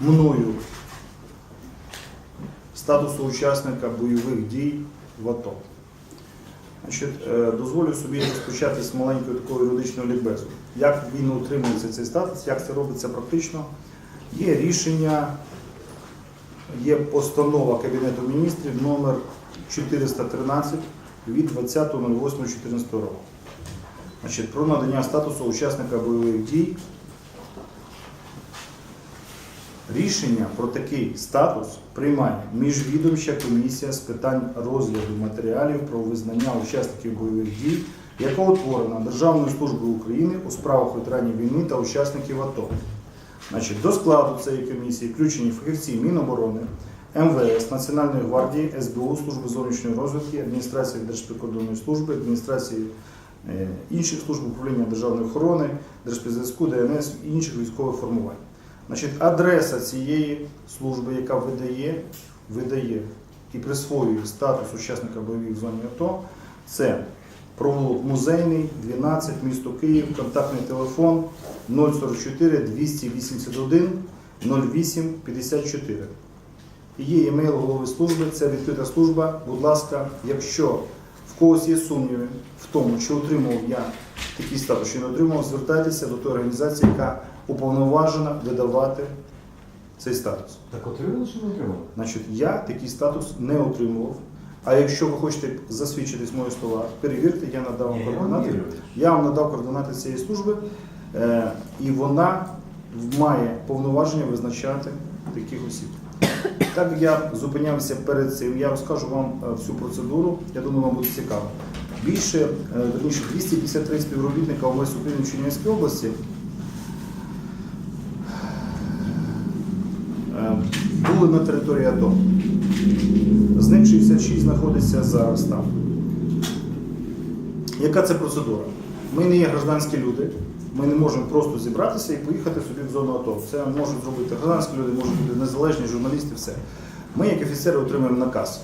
мною статусу учасника бойових дій в АТО. Значить, е, дозволю собі розпочати з маленької такої юридичної лікбезу. Як він отримується цей статус, як це робиться практично? Є рішення, є постанова Кабінету міністрів номер 413 від 20.08.14 року. Значить, про надання статусу учасника бойових дій. Рішення про такий статус приймає міжвідомча комісія з питань розгляду матеріалів про визнання учасників бойових дій, яка утворена Державною службою України у справах ветеранів війни та учасників АТО. Значить, до складу цієї комісії включені фахівці Міноборони, МВС, Національної гвардії, СБУ, Служби зовнішньої розвідки, адміністрації Держприкордонної служби, адміністрації е, інших служб управління державної охорони, Держспецзв'язку, ДНС і інших військових формувань. Значить, адреса цієї служби, яка видає, видає і присвоює статус учасника бойових в АТО, це провулок музейний, 12, місто Київ, контактний телефон 044 281 08 54. І є емейл голови служби, це відкрита служба. Будь ласка, якщо в когось є сумніви в тому, чи отримав я такий статус, чи не отримав, звертайтеся до тої організації, яка уповноважена видавати цей статус. Так отримали чи не отримали? Значить, я такий статус не отримував. А якщо ви хочете засвідчитись мої слова, перевірте, я надав вам координати. Я вам надав координати цієї служби, е, і вона має повноваження визначати таких осіб. Так я зупинявся перед цим, я розкажу вам е, всю процедуру, я думаю, вам буде цікаво. Більше, е, верніше, 253 співробітника ОМС України в Чернівській області е, були на території АТО. З них 66 знаходиться зараз там. Яка це процедура? Ми не є гражданські люди, ми не можемо просто зібратися і поїхати собі в зону АТО. Це можуть зробити гражданські люди, можуть бути незалежні журналісти, все. Ми, як офіцери, отримуємо наказ.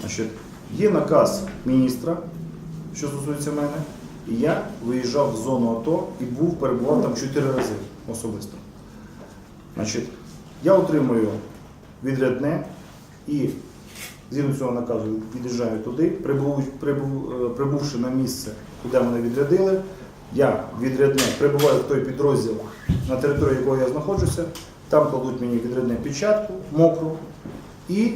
Значить, є наказ міністра, що стосується мене, і я виїжджав в зону АТО і був, перебував там чотири рази особисто. Значить, я отримую відрядне і згідно цього наказу від'їжджаю туди, прибув, прибув, е, прибувши на місце, куди мене відрядили, я відрядне прибуваю в той підрозділ, на території якого я знаходжуся, там кладуть мені відрядне печатку, мокру, і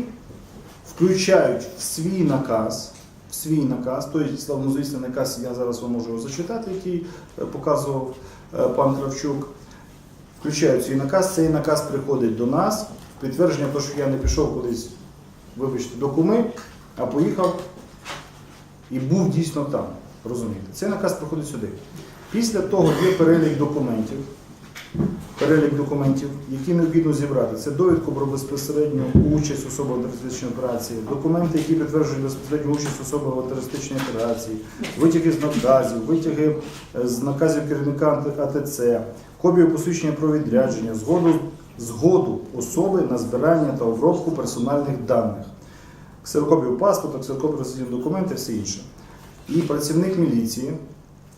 включають в свій наказ, свій наказ, той славнозвісний наказ, я зараз вам можу зачитати, який е, показував е, пан Кравчук. Включають свій наказ, цей наказ приходить до нас. Підтвердження того, що я не пішов кудись, вибачте, до куми, а поїхав і був дійсно там. Розумієте? Цей наказ приходить сюди. Після того є перелік документів, перелік документів, які необхідно зібрати. Це довідку про безпосередню участь особи в терористичній операції, документи, які підтверджують безпосередню участь особи в терористичній операції, витяги з наказів, витяги е, з наказів керівника АТЦ, копію посвідчення про відрядження, згоду, згоду особи на збирання та обробку персональних даних, ксерокопію паспорта, ксерокопію документів, все інше. І працівник міліції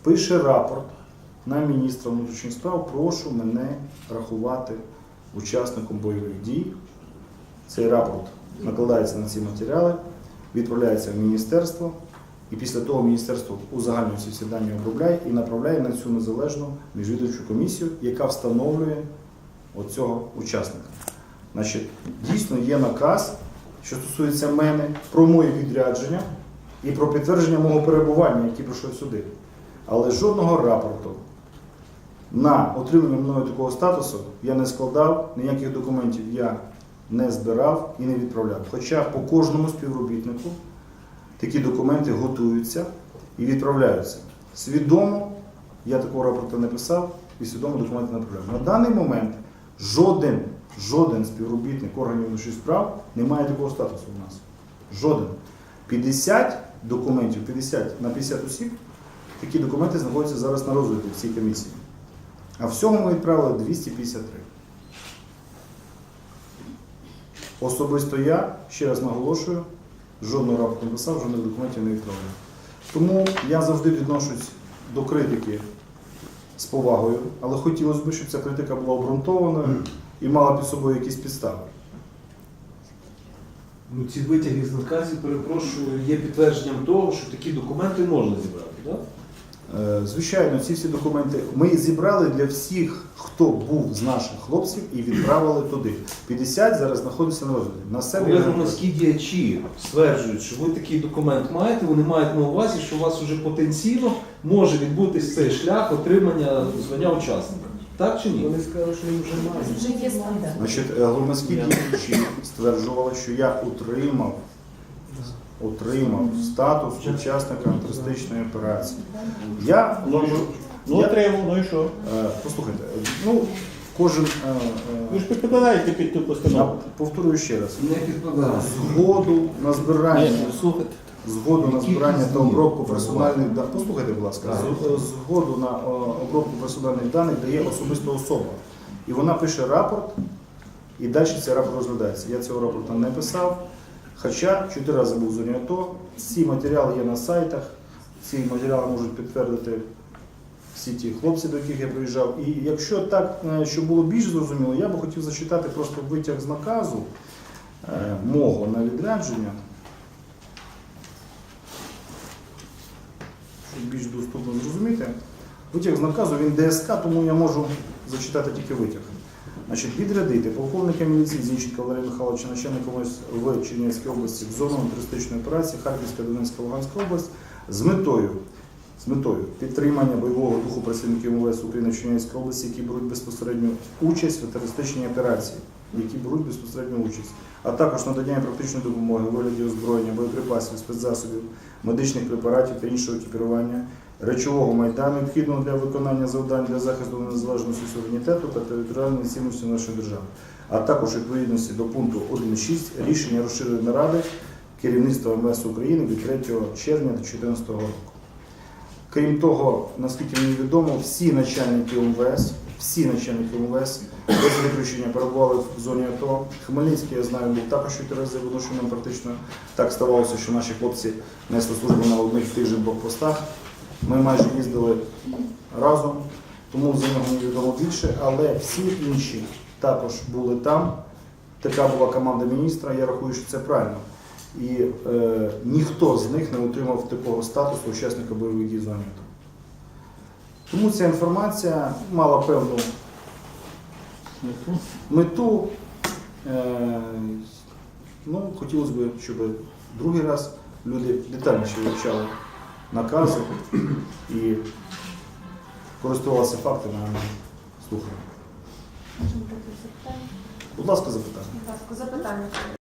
пише рапорт на міністра внутрішніх справ, прошу мене рахувати учасником бойових дій. Цей рапорт накладається на ці матеріали, відправляється в міністерство, і після того міністерство узагальнює всі дані обробляє і направляє на цю незалежну міжвідомчу комісію, яка встановлює оцього учасника. Значить, дійсно є наказ, що стосується мене, про моє відрядження і про підтвердження мого перебування, який прийшов сюди. Але жодного рапорту на отримання мною такого статусу я не складав, ніяких документів я не збирав і не відправляв. Хоча по кожному співробітнику такі документи готуються і відправляються. Свідомо я такого рапорту не писав і свідомо документи не відправляв. На даний момент жоден, жоден співробітник органів внутрішніх справ не має такого статусу у нас. Жоден. 50 документів, 50 на 50 осіб, такі документи знаходяться зараз на розгляді в цій комісії. А всього ми відправили 253. Особисто я, ще раз наголошую, жодного рапорту не писав, жодних документів не відправляв. Тому я завжди відношусь до критики з повагою, але хотілося б, щоб ця критика була обґрунтованою і мала під собою якісь підстави. Ну, ці витяги з наказів, перепрошую, є підтвердженням того, що такі документи можна зібрати, так? Е, Звичайно, ці всі документи ми зібрали для всіх, хто був з наших хлопців і відправили туди. 50 зараз знаходиться на розгляді. На себе Коли громадські діячі стверджують, що ви такий документ маєте, вони мають на увазі, що у вас вже потенційно може відбутись цей шлях отримання звання учасника. Так чи ні? Вони сказали, що їм вже мають. Вже є стандарт. Значить, е, громадські діячі стверджували, що я утримав, утримав статус учасника антитерористичної операції. Я, Ну, ну я- отримав, ну і що? е, послухайте, е, ну кожен е, Ви е, ж підпадаєте під ту я постанову. повторюю ще раз. Не підпадає. Згоду на збирання слухайте. Згоду на збирання та обробку персональних даних. Послухайте, будь ласка, е, згоду на е, обробку персональних даних дає особиста особа. І вона пише рапорт, і далі цей рапорт розглядається. Я цього рапорту не писав. Хоча чотири рази був зоні АТО, ці матеріали є на сайтах, ці матеріали можуть підтвердити всі ті хлопці, до яких я приїжджав. І якщо так, е, щоб було більш зрозуміло, я би хотів зачитати просто витяг з наказу мого на відрядження. Більш доступно зрозуміти. Витяг з наказу він ДСК, тому я можу зачитати тільки витяг. Значить, відрядити полковника міліції Зінченка Валерія Михайловича, начальника в Чернігівській області в зону туристичної операції Харківська, Донецька, Луганська область з метою, з метою підтримання бойового духу працівників МВС України в Чернігівській області, які беруть безпосередню участь в терористичній операції, які беруть безпосередню участь, а також надання практичної допомоги у вигляді озброєння, боєприпасів, спецзасобів, медичних препаратів та іншого екіпірування, речового майдану, необхідного для виконання завдань для захисту незалежності суверенітету та територіальної цінності нашої держави, а також відповідності до пункту 1.6 рішення розширеної наради керівництва МВС України від 3 червня 2014 року. Крім того, наскільки мені відомо, всі начальники МВС, всі начальники МВС без виключення перебували в зоні АТО. Хмельницький, я знаю, був також чотири рази, тому що нам практично так ставалося, що наші хлопці несли службу на одних і тих же блокпостах. Ми майже їздили разом, тому за нього мені відомо більше, але всі інші також були там. Така була команда міністра, я рахую, що це правильно. І е, ніхто з них не отримав такого статусу учасника бойових дій зони АТО. Тому ця інформація мала певну мету. Е, ну, хотілося б, щоб другий раз люди детальніше вивчали накази і користувалися фактами, а не запитання? Будь ласка, запитання. Будь ласка, запитання.